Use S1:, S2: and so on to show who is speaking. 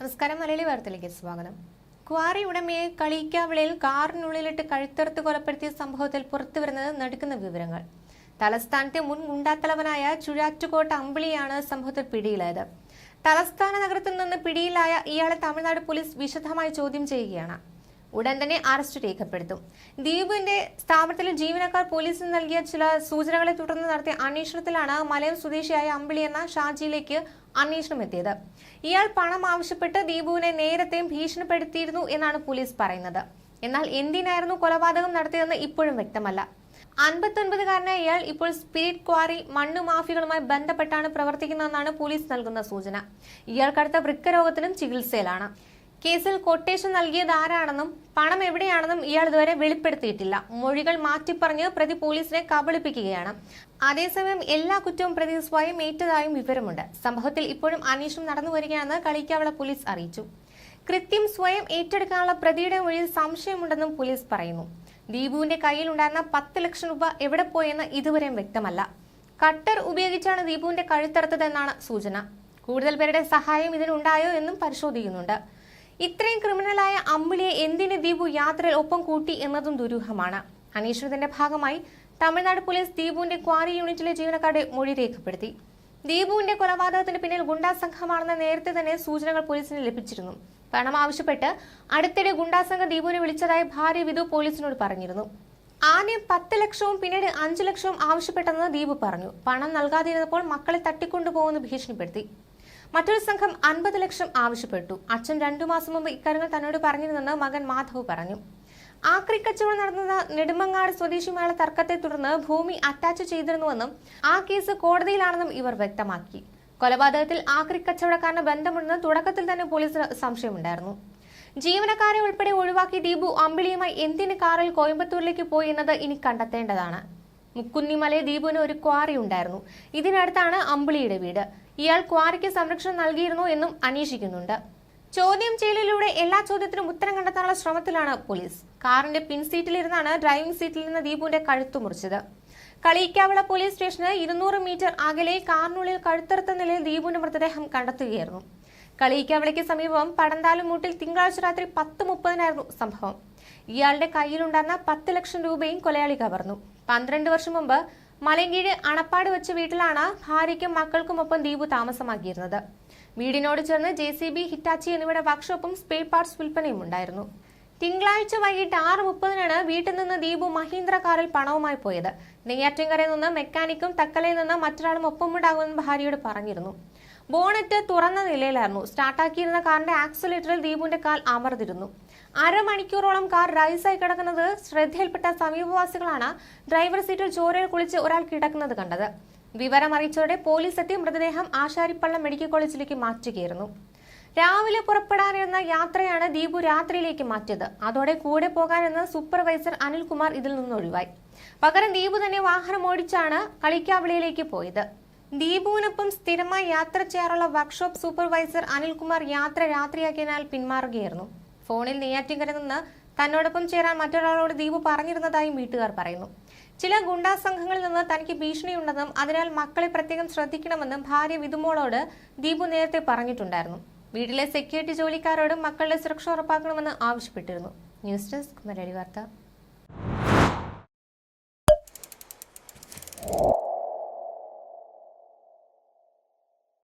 S1: നമസ്കാരം മലയാളി വാർത്തയിലേക്ക് സ്വാഗതം. ക്വാറി ഉടമയെ കളിക്കാവിളയിൽ കാറിനുള്ളിലിട്ട് കഴുത്തറുത്ത് കൊലപ്പെടുത്തിയ സംഭവത്തിൽ പുറത്തുവരുന്നത് നടുക്കുന്ന വിവരങ്ങൾ. തലസ്ഥാനത്തെ മുൻ ഗുണ്ടാത്തലവനായ ചുഴാറ്റുകോട്ട അമ്പിളിയാണ് സംഭവത്തിൽ പിടിയിലായത്. തലസ്ഥാന നഗരത്തിൽ നിന്ന് പിടിയിലായ ഇയാളെ തമിഴ്നാട് പോലീസ് വിശദമായി ചോദ്യം ചെയ്യുകയാണ്. ഉടൻ തന്നെ അറസ്റ്റ് രേഖപ്പെടുത്തും. ദ്വീപിന്റെ സ്ഥാപനത്തിൽ ജീവനക്കാർ പോലീസിന് നൽകിയ ചില സൂചനകളെ തുടർന്ന് നടത്തിയ അന്വേഷണത്തിലാണ് മലയം സ്വദേശിയായ അമ്പിളി എന്ന ഷാജിയിലേക്ക് അന്വേഷണം എത്തിയത്. ഇയാൾ പണം ആവശ്യപ്പെട്ട് ദീപുവിനെ നേരത്തെയും ഭീഷണിപ്പെടുത്തിയിരുന്നു എന്നാണ് പോലീസ് പറയുന്നത്. എന്നാൽ എന്തിനായിരുന്നു കൊലപാതകം നടത്തിയതെന്ന് ഇപ്പോഴും വ്യക്തമല്ല. അൻപത്തൊൻപതുകാരനായ ഇയാൾ ഇപ്പോൾ സ്പിരിറ്റ് ക്വാറി മണ്ണു മാഫികളുമായി ബന്ധപ്പെട്ടാണ് പ്രവർത്തിക്കുന്നതെന്നാണ് പോലീസ് നൽകുന്ന സൂചന. ഇയാൾക്കടുത്ത വൃക്കരോഗത്തിനും ചികിത്സയിലാണ്. കേസിൽ കൊട്ടേഷൻ നൽകിയത് ആരാണെന്നും പണം എവിടെയാണെന്നും ഇയാൾ ഇതുവരെ വെളിപ്പെടുത്തിയിട്ടില്ല. മൊഴികൾ മാറ്റിപ്പറഞ്ഞ് പ്രതി പോലീസിനെ കബളിപ്പിക്കുകയാണ്. അതേസമയം എല്ലാ കുറ്റവും പ്രതി സ്വയം ഏറ്റതായും വിവരമുണ്ട്. സംഭവത്തിൽ ഇപ്പോഴും അന്വേഷണം നടന്നു വരികയാണെന്ന് കളിക്കാവള പോലീസ് അറിയിച്ചു. കൃത്യം സ്വയം ഏറ്റെടുക്കാനുള്ള പ്രതിയുടെ മൊഴിയിൽ സംശയമുണ്ടെന്നും പോലീസ് പറയുന്നു. ദീപുവിന്റെ കയ്യിലുണ്ടായിരുന്ന പത്ത് ലക്ഷം രൂപ എവിടെ പോയെന്ന് ഇതുവരെയും വ്യക്തമല്ല. കട്ടർ ഉപയോഗിച്ചാണ് ദീപുവിന്റെ കഴുത്തറുത്തതെന്നാണ് സൂചന. കൂടുതൽ പേരുടെ സഹായം ഇതിനുണ്ടായോ എന്നും പരിശോധിക്കുന്നുണ്ട്. ഇത്രയും ക്രിമിനലായ അമ്പിളിയെ എന്തിന് ദീപു യാത്രയിൽ ഒപ്പം കൂട്ടി എന്നതും ദുരൂഹമാണ്. അന്വേഷണത്തിന്റെ ഭാഗമായി തമിഴ്നാട് പോലീസ് ദീപുവിന്റെ ക്വാറി യൂണിറ്റിലെ ജീവനക്കാരുടെ മൊഴി രേഖപ്പെടുത്തി. ദീപുവിന്റെ കൊലപാതകത്തിന് പിന്നിൽ ഗുണ്ടാ നേരത്തെ തന്നെ സൂചനകൾ പോലീസിന് ലഭിച്ചിരുന്നു. പണം ആവശ്യപ്പെട്ട് അടുത്തിടെ ഗുണ്ടാസംഘം ദീപുവിനെ വിളിച്ചതായി ഭാര്യ വിധു പോലീസിനോട് പറഞ്ഞിരുന്നു. ആദ്യം പത്ത് ലക്ഷവും പിന്നീട് അഞ്ചു ലക്ഷവും ആവശ്യപ്പെട്ടെന്ന് ദീപു പറഞ്ഞു. പണം നൽകാതിരുന്നപ്പോൾ മക്കളെ തട്ടിക്കൊണ്ടുപോകുമെന്ന് ഭീഷണിപ്പെടുത്തി. മറ്റൊരു സംഘം അൻപത് ലക്ഷം ആവശ്യപ്പെട്ടു. അച്ഛൻ രണ്ടു മാസം മുമ്പ് ഇക്കാര്യങ്ങൾ തന്നോട് പറഞ്ഞിരുന്നെന്ന് മകൻ മാധവ് പറഞ്ഞു. ആക്രി കച്ചവടം നടന്നത് നെടുമങ്ങാട് സ്വദേശിയുമായുള്ള തർക്കത്തെ തുടർന്ന് ഭൂമി അറ്റാച്ച് ചെയ്തിരുന്നുവെന്നും ആ കേസ് കോടതിയിലാണെന്നും ഇവർ വ്യക്തമാക്കി. കൊലപാതകത്തിൽ ആക്രി കച്ചവടക്കാരന് ബന്ധമുണ്ടെന്ന് തുടക്കത്തിൽ തന്നെ പോലീസിന് സംശയമുണ്ടായിരുന്നു. ജീവനക്കാരെ ഉൾപ്പെടെ ഒഴിവാക്കി ദീപു അമ്പിളിയുമായി എന്തിന് കാറിൽ കോയമ്പത്തൂരിലേക്ക് പോയി എന്നത് ഇനി കണ്ടെത്തേണ്ടതാണ്. മുക്കുന്നിമലയിൽ ദീപുവിന് ഒരു ക്വാറി ഉണ്ടായിരുന്നു. ഇതിനടുത്താണ് അമ്പിളിയുടെ വീട്. ഇയാൾ ക്വാറിക്ക് സംരക്ഷണം നൽകിയിരുന്നു എന്നും അന്വേഷിക്കുന്നുണ്ട്. ചോദ്യം ചെയ്യലിലൂടെ എല്ലാ ചോദ്യത്തിനും ഉത്തരം കണ്ടെത്താനുള്ള ശ്രമത്തിലാണ് പോലീസ്. കാറിന്റെ പിൻസീറ്റിലിരുന്നാണ് ഡ്രൈവിംഗ് സീറ്റിൽ നിന്ന് ദീപുവിന്റെ കഴുത്തു മുറിച്ചത്. കളിയിക്കാവിള പോലീസ് സ്റ്റേഷന് ഇരുന്നൂറ് മീറ്റർ അകലെ കാറിനുള്ളിൽ കഴുത്തറുത്ത നിലയിൽ ദീപുവിന്റെ മൃതദേഹം കണ്ടെത്തുകയായിരുന്നു. കളിയിക്കാവിളയ്ക്ക് സമീപം പടന്താലുമൂട്ടിൽ തിങ്കളാഴ്ച രാത്രി പത്ത് മുപ്പതിനായിരുന്നു സംഭവം. ഇയാളുടെ കയ്യിലുണ്ടായിരുന്ന പത്ത് ലക്ഷം രൂപയും കൊലയാളി കവർന്നു. പന്ത്രണ്ട് വർഷം മുമ്പ് മലങ്കീഴ് അണപ്പാട് വെച്ച വീട്ടിലാണ് ഭാര്യയ്ക്കും മക്കൾക്കുമൊപ്പം ദീപു താമസമാക്കിയിരുന്നത്. വീടിനോട് ചേർന്ന് ജെ സി ബി ഹിറ്റാച്ചി എന്നിവയുടെ വർക്ക്ഷോപ്പും സ്പെയർ പാർട്സ് വിൽപ്പനയും ഉണ്ടായിരുന്നു. തിങ്കളാഴ്ച വൈകിട്ട് ആറ് മുപ്പതിനാണ് വീട്ടിൽ നിന്ന് ദീപു മഹീന്ദ്ര കാറിൽ പണവുമായി പോയത്. നെയ്യാറ്റിൻകരയിൽ നിന്ന് മെക്കാനിക്കും തക്കലയിൽ നിന്ന് മറ്റൊരാളും ഒപ്പമുണ്ടാകുമെന്ന് ഭാര്യയോട് പറഞ്ഞിരുന്നു. ബോണറ്റ് തുറന്ന നിലയിലായിരുന്നു. സ്റ്റാർട്ടാക്കിയിരുന്ന കാറിന്റെ ആക്സിലേറ്ററിൽ ദീപുവിന്റെ കാൽ അമർന്നിരുന്നു. അരമണിക്കൂറോളം കാർ റൈസായി കിടക്കുന്നത് ശ്രദ്ധയിൽപ്പെട്ട സമീപവാസികളാണ്. ഡ്രൈവർ സീറ്റിൽ ചോരയിൽ കുളിച്ച് ഒരാൾ കിടക്കുന്നത് കണ്ടത്. വിവരം അറിയിച്ചതോടെ പോലീസ് എത്തി മൃതദേഹം ആശാരിപ്പള്ളം മെഡിക്കൽ കോളേജിലേക്ക് മാറ്റുകയായിരുന്നു. രാവിലെ പുറപ്പെടാനിരുന്ന യാത്രയാണ് ദീപു രാത്രിയിലേക്ക് മാറ്റിയത്. അതോടെ കൂടെ പോകാനെന്ന സൂപ്പർവൈസർ അനിൽകുമാർ ഇതിൽ നിന്ന് ഒഴിവായി. പകരം ദീപു തന്നെ വാഹനം ഓടിച്ചാണ് കളിക്കാവിളിയിലേക്ക് പോയത്. ദീപുവിനൊപ്പം സ്ഥിരമായി യാത്ര ചെയ്യാറുള്ള വർക്ക്ഷോപ്പ് സൂപ്പർവൈസർ അനിൽകുമാർ യാത്ര രാത്രിയാക്കിയതിനാൽ പിന്മാറുകയായിരുന്നു. ഫോണിൽ നെയ്യാറ്റിങ്കര നിന്ന് തന്നോടൊപ്പം ചേരാൻ മറ്റൊരാളോട് ദീപു പറഞ്ഞിരുന്നതായും വീട്ടുകാർ പറയുന്നു. ചില ഗുണ്ടാ സംഘങ്ങളിൽ നിന്ന് തനിക്ക് ഭീഷണിയുണ്ടെന്നും അതിനാൽ മക്കളെ പ്രത്യേകം ശ്രദ്ധിക്കണമെന്നും ഭാര്യ വിതുമോളോട് ദീപു നേരത്തെ പറഞ്ഞിട്ടുണ്ടായിരുന്നു. വീട്ടിലെ സെക്യൂരിറ്റി ജോലിക്കാരോടും മക്കളുടെ സുരക്ഷ ഉറപ്പാക്കണമെന്ന് ആവശ്യപ്പെട്ടിരുന്നു. ന്യൂസ് ഡെസ്ക് മലയാളി വാർത്ത.